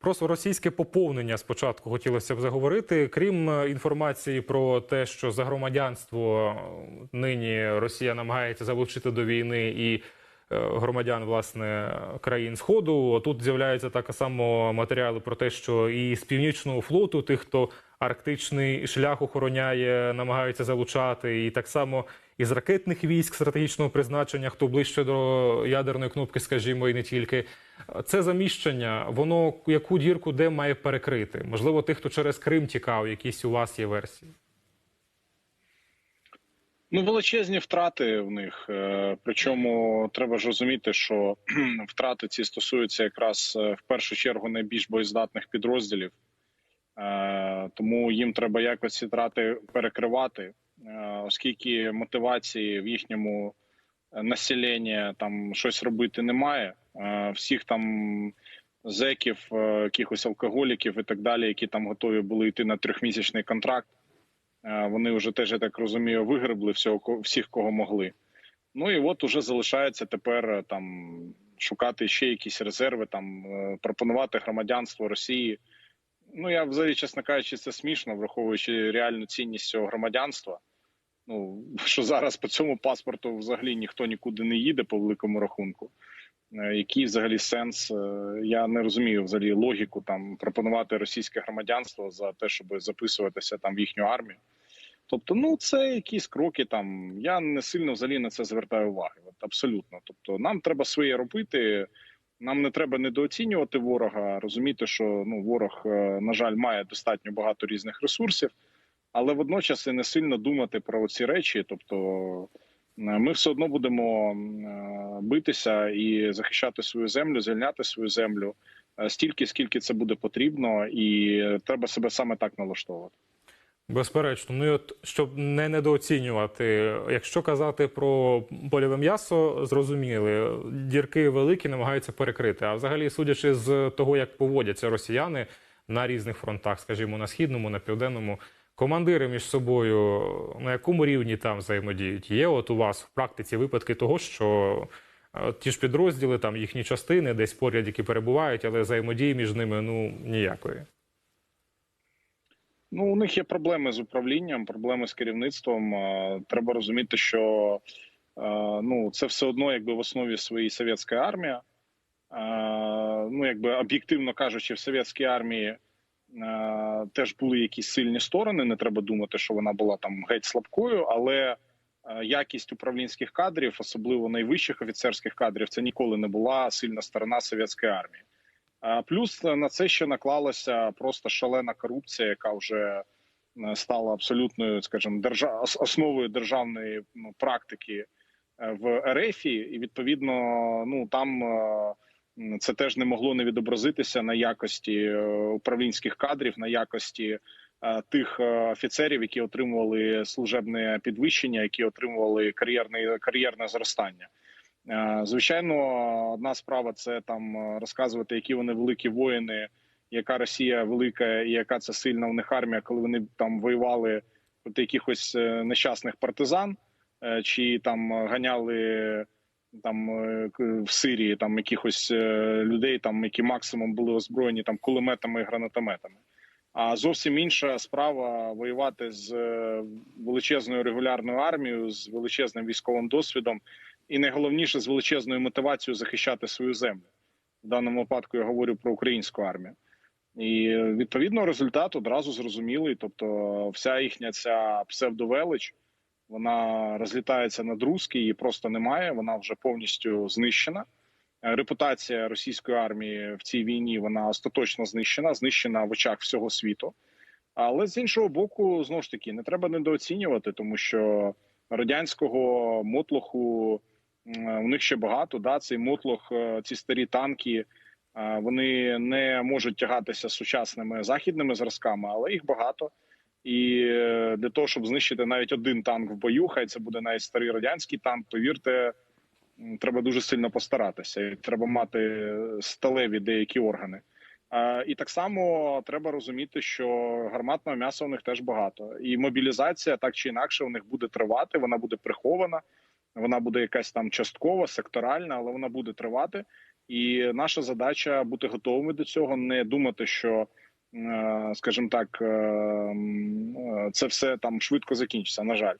Про російське поповнення спочатку хотілося б заговорити. Крім е, інформації про те, що за громадянство е, нині Росія намагається залучити до війни і е, громадян власне країн Сходу. Тут з'являються так само матеріали про те, що і з північного флоту тих, хто арктичний шлях охороняє, намагаються залучати, і так само із ракетних військ стратегічного призначення, хто ближче до ядерної кнопки, скажімо, і не тільки. Це заміщення, воно яку дірку де має перекрити? Можливо, тих, хто через Крим тікав, якісь у вас є версії. Ну, величезні втрати в них. Е, Причому треба ж розуміти, що втрати ці стосуються якраз е, в першу чергу найбільш боєздатних підрозділів, Е, тому їм треба якось ці втрати перекривати, оскільки мотивації в їхньому населенні там щось робити немає. Е, Всіх там зеків, е, якихось алкоголіків і так далі, які там готові були йти на трьохмісячний контракт. Е, Вони вже теж, я так розумію, вигребли всього всіх, кого могли. Ну і от уже залишається тепер е, там шукати ще якісь резерви, там е, пропонувати громадянство Росії. Ну я взагалі, чесно кажучи, це смішно, враховуючи реальну цінність цього громадянства. Ну що зараз по цьому паспорту взагалі ніхто нікуди не їде по великому рахунку. Е, Який взагалі сенс? Е, Я не розумію взагалі логіку там пропонувати російське громадянство за те, щоб записуватися там в їхню армію. Тобто, ну це якісь кроки там. Я не сильно взагалі на це звертаю уваги. От абсолютно. Тобто, нам треба своє робити. Нам не треба недооцінювати ворога, розуміти, що ну ворог, е, на жаль, має достатньо багато різних ресурсів, але водночас і не сильно думати про ці речі. Тобто, е, ми все одно будемо е, битися і захищати свою землю, звільняти свою землю е, стільки, скільки це буде потрібно, і треба себе саме так налаштовувати. Безперечно, ну і от щоб не недооцінювати, якщо казати про польове м'ясо, зрозуміли, дірки великі намагаються перекрити. А взагалі, судячи з того, як поводяться росіяни на різних фронтах, скажімо, на східному, на південному, командири між собою на якому рівні там взаємодіють? Є от у вас в практиці випадки того, що е, ті ж підрозділи, там їхні частини десь поряд, які перебувають, але взаємодії між ними ну ніякої. Ну, у них є проблеми з управлінням, проблеми з керівництвом. Е, Треба розуміти, що е, ну це все одно, якби в основі своїй совєтська армія. Ну, якби об'єктивно кажучи, в совєтській армії теж були якісь сильні сторони. Не треба думати, що вона була там геть слабкою, але е, якість управлінських кадрів, особливо найвищих офіцерських кадрів, це ніколи не була сильна сторона совєтської армії. А Плюс на це ще наклалася просто шалена корупція, яка вже е, стала абсолютною, скажімо, держа... основою державної ну, практики е, в РФ, і відповідно, ну там е, це теж не могло не відобразитися на якості е, управлінських кадрів, на якості е, тих е, офіцерів, які отримували служебне підвищення, які отримували кар'єрне кар'єрне зростання. Звичайно, одна справа це там розказувати, які вони великі воїни, яка Росія велика і яка це сильна в них армія, коли вони там воювали проти якихось нещасних партизан, чи там ганяли там е, в Сирії там якихось е, людей, там які максимум були озброєні там кулеметами і гранатометами. А зовсім інша справа воювати з е, величезною регулярною армією, з величезним військовим досвідом і найголовніше з величезною мотивацією захищати свою землю. В даному випадку я говорю про українську армію. І відповідно результат одразу зрозумілий. Тобто, вся їхня ця псевдовелич вона розлітається на друзки, її просто немає. Вона вже повністю знищена. Е, Репутація російської армії в цій війні вона остаточно знищена, знищена в очах всього світу. Але з іншого боку, знову ж таки, не треба недооцінювати, тому що радянського мотлоху у них ще багато. Да, цей мотлох, е, ці старі танки, е, вони не можуть тягатися з сучасними західними зразками, але їх багато. І е, для того, щоб знищити навіть один танк в бою, хай це буде навіть старий радянський танк. Повірте, треба дуже сильно постаратися. Треба мати сталеві деякі органи. І так само треба розуміти, що гарматного м'яса у них теж багато, і мобілізація так чи інакше у них буде тривати. Вона буде прихована, вона буде якась там часткова, секторальна, але вона буде тривати. І наша задача бути готовими до цього, не думати, що, скажімо так, е, е, це все там швидко закінчиться. На жаль,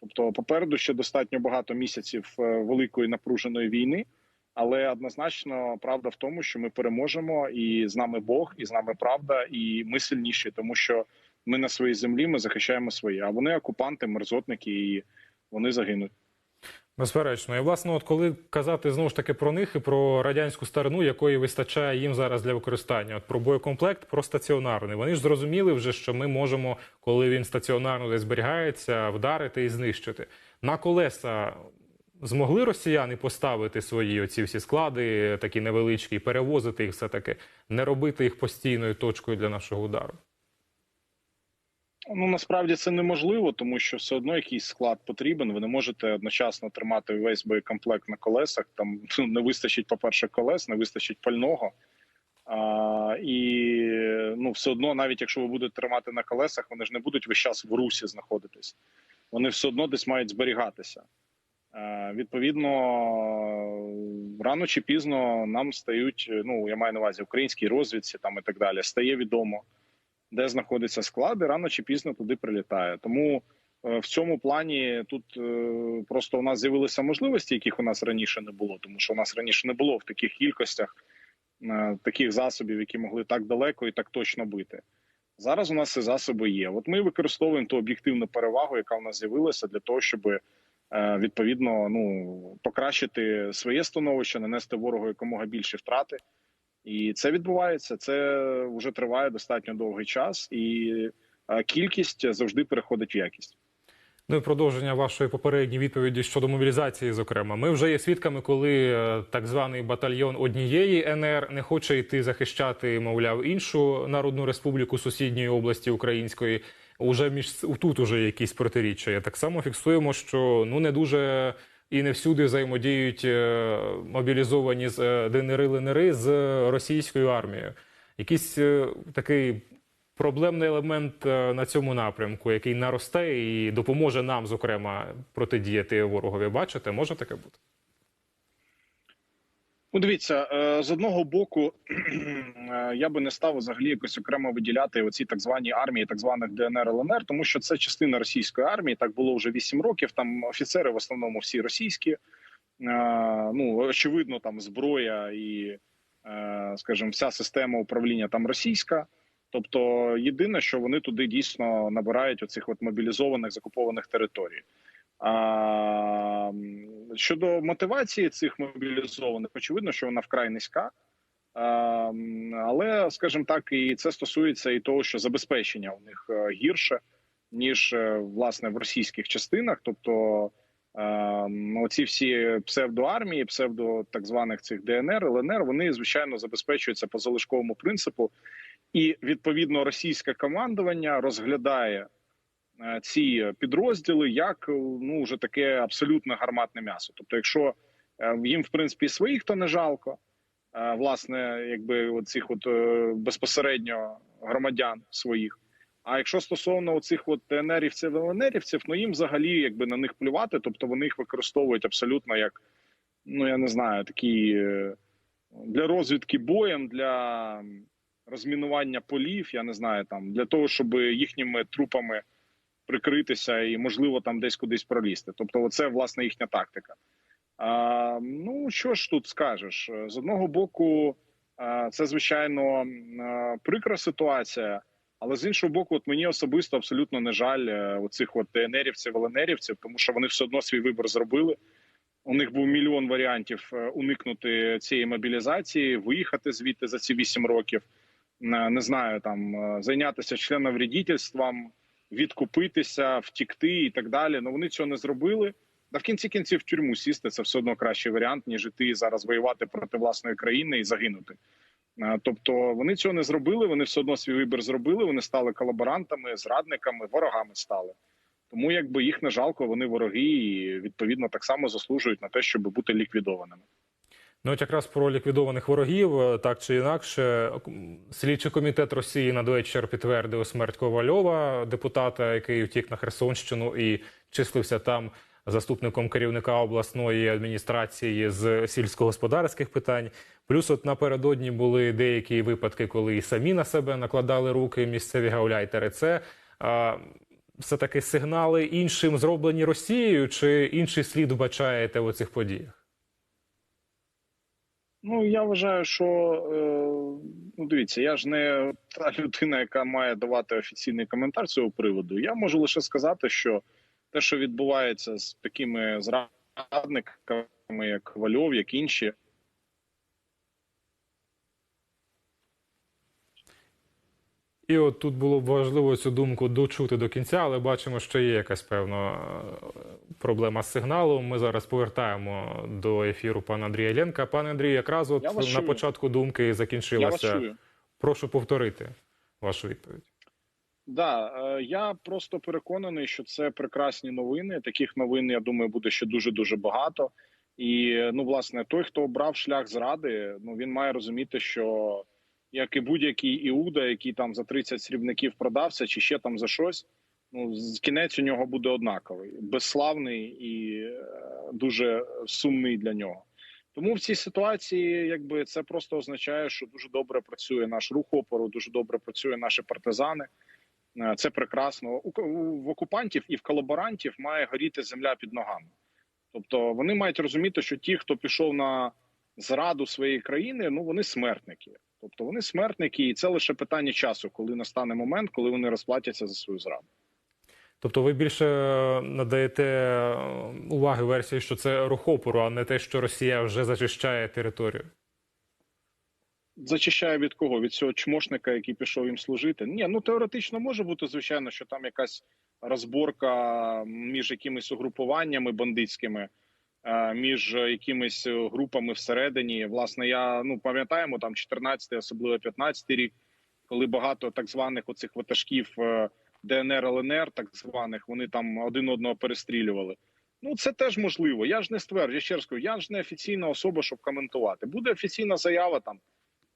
тобто, попереду ще достатньо багато місяців е, великої напруженої війни. Але однозначно правда в тому, що ми переможемо, і з нами Бог, і з нами правда, і ми сильніші, тому що ми на своїй землі, ми захищаємо свої. А вони окупанти, мерзотники, і вони загинуть. Безперечно, і власне, от коли казати знову ж таки про них і про радянську старину, якої вистачає їм зараз для використання, от про боєкомплект, про стаціонарний. Вони ж зрозуміли вже, що ми можемо, коли він стаціонарно десь зберігається, вдарити і знищити. На колеса змогли росіяни поставити свої оці всі склади, такі невеличкі, перевозити їх все таки, не робити їх постійною точкою для нашого удару. Ну насправді це неможливо, тому що все одно якийсь склад потрібен. Ви не можете одночасно тримати весь боєкомплект на колесах. Там ну, не вистачить, по-перше, колес, не вистачить пального. А, і ну, все одно, навіть якщо ви будете тримати на колесах, вони ж не будуть весь час в русі знаходитись. Вони все одно десь мають зберігатися. Е, відповідно, рано чи пізно нам стають. Ну я маю на увазі українській розвідці там і так далі. Стає відомо де знаходиться склад, і рано чи пізно туди прилітає. Тому е, в цьому плані тут е, просто у нас з'явилися можливості, яких у нас раніше не було, тому що у нас раніше не було в таких кількостях е, таких засобів, які могли так далеко і так точно бити. Зараз у нас ці засоби є. От ми використовуємо ту об'єктивну перевагу, яка в нас з'явилася, для того, щоб відповідно ну покращити своє становище, нанести ворогу якомога більше втрати. І це відбувається. Це вже триває достатньо довгий час, і кількість завжди переходить в якість. Ну і продовження вашої попередньої відповіді щодо мобілізації. Зокрема, ми вже є свідками, коли е, так званий батальйон однієї НР не хоче йти захищати, мовляв, іншу народну республіку сусідньої області української. Уже між тут уже якісь протиріччя. Так само фіксуємо, що ну не дуже і не всюди взаємодіють е, мобілізовані з е, ДНР ЛНР з російською армією. Якийсь е, такий проблемний елемент на цьому напрямку, який наросте і допоможе нам, зокрема, протидіяти ворогові. Бачите, може таке бути? Ну, дивіться, е, з одного боку, е, я би не став взагалі якось окремо виділяти оці так звані армії, так званих ДНР ЛНР, тому що це частина російської армії. Так було вже 8 років. Там офіцери в основному всі російські. Е, Ну очевидно, там зброя і, скажімо, вся система управління там російська. Тобто, єдине, що вони туди дійсно набирають оцих от мобілізованих закупованих територій. Щодо мотивації цих мобілізованих, очевидно, що вона вкрай низька. Але, скажімо так, і це стосується і того, що забезпечення у них е, гірше, ніж е, власне в російських частинах. Тобто оці всі псевдоармії, псевдо так званих цих ДНР, ЛНР, вони звичайно забезпечуються по залишковому принципу, і відповідно російське командування розглядає ці підрозділи як ну вже таке абсолютно гарматне м'ясо. Тобто, якщо е, їм в принципі своїх, то не жалко. е, Власне, якби цих от е, безпосередньо громадян своїх. А якщо стосовно оцих от ТНРівців ЛНРівців, ну їм взагалі якби на них плювати, тобто вони їх використовують абсолютно як ну я не знаю, такі е, для розвідки боєм, для розмінування полів, я не знаю, там для того, щоб їхніми трупами прикритися і, можливо, там десь кудись пролізти. Тобто, це власне їхня тактика. А, Ну що ж тут скажеш? З одного боку, це звичайно прикра ситуація. Але з іншого боку, от мені особисто абсолютно не жаль е, оцих от ДНРівців, ЛНРівців, тому що вони все одно свій вибір зробили. У них був мільйон варіантів е, уникнути цієї мобілізації, виїхати звідти за ці вісім років. Не знаю, там е, зайнятися членовредительством, відкупитися, втікти і так далі. Ну вони цього не зробили. Та в кінці кінців в тюрму сісти це все одно кращий варіант, ніж іти зараз воювати проти власної країни і загинути. Тобто вони цього не зробили. Вони все одно свій вибір зробили. Вони стали колаборантами, зрадниками, ворогами стали. Тому якби їх не жалко, вони вороги і відповідно так само заслужують на те, щоб бути ліквідованими. Ну, от якраз про ліквідованих ворогів, е, так чи інакше, слідчий комітет Росії надвечір підтвердив смерть Ковальова, депутата, який втік на Херсонщину і числився там. заступником керівника обласної адміністрації з сільськогосподарських питань. Плюс, от напередодні були деякі випадки, коли і самі на себе накладали руки місцеві гауляйтери. Це а, все таки сигнали іншим зроблені Росією, чи інший слід вбачаєте у цих подіях? Ну я вважаю, що е, ну дивіться, я ж не та людина, яка має давати офіційний коментар цього приводу. Я можу лише сказати, що те, що відбувається з такими зрадниками, як Вальов, як інші, І от тут було б важливо цю думку дочути до кінця, але бачимо, що є якась певна проблема з сигналом. Ми зараз повертаємо до ефіру пана Андрія Ленка. Пане Андрію, якраз от на чую. початку думки закінчилася. Прошу повторити вашу відповідь. Да, е, я просто переконаний, що це прекрасні новини. Таких новин, я думаю, буде ще дуже дуже багато. І ну, власне, той, хто обрав шлях зради, ну він має розуміти, що як і будь-який іуда, який там за 30 срібників продався, чи ще там за щось, ну кінець у нього буде однаковий, безславний і е, дуже сумний для нього. Тому в цій ситуації, якби це просто означає, що дуже добре працює наш рух опору, дуже добре працює наші партизани. Е, Це прекрасно. В окупантів і в колаборантів має горіти земля під ногами. Тобто вони мають розуміти, що ті, хто пішов на зраду своєї країни, ну вони смертники. Тобто вони смертники, і це лише питання часу, коли настане момент, коли вони розплатяться за свою зраду. Тобто, ви більше надаєте е, уваги версії, що це рух опору, а не те, що Росія вже зачищає територію. Зачищає від кого? Від цього чмошника, який пішов їм служити? Ні, ну теоретично може бути, звичайно, що там якась розборка між якимись угрупуваннями бандитськими, е, між якимись е, групами всередині. Власне, я ну пам'ятаємо там 14-й, особливо 15-й рік, коли багато так званих оцих ватажків е, ДНР, ЛНР, так званих, вони там один одного перестрілювали. Ну, це теж можливо. Я ж не стверджую, я ще раз кажу, я ж не офіційна особа, щоб коментувати. Буде офіційна заява там.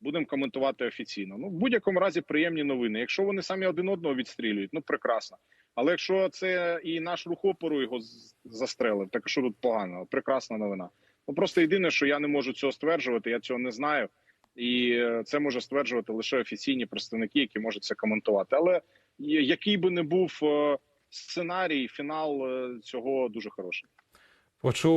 Будемо коментувати офіційно. Ну, в будь-якому разі приємні новини. Якщо вони самі один одного відстрілюють, ну прекрасно. Але якщо це і наш рух опору його застрелив, так що тут погано? Прекрасна новина. Ну просто єдине, що я не можу цього стверджувати, я цього не знаю. І е, це може стверджувати лише офіційні представники, які можуть це коментувати. Але який би не був е, сценарій, фінал е, цього дуже хороший. Почув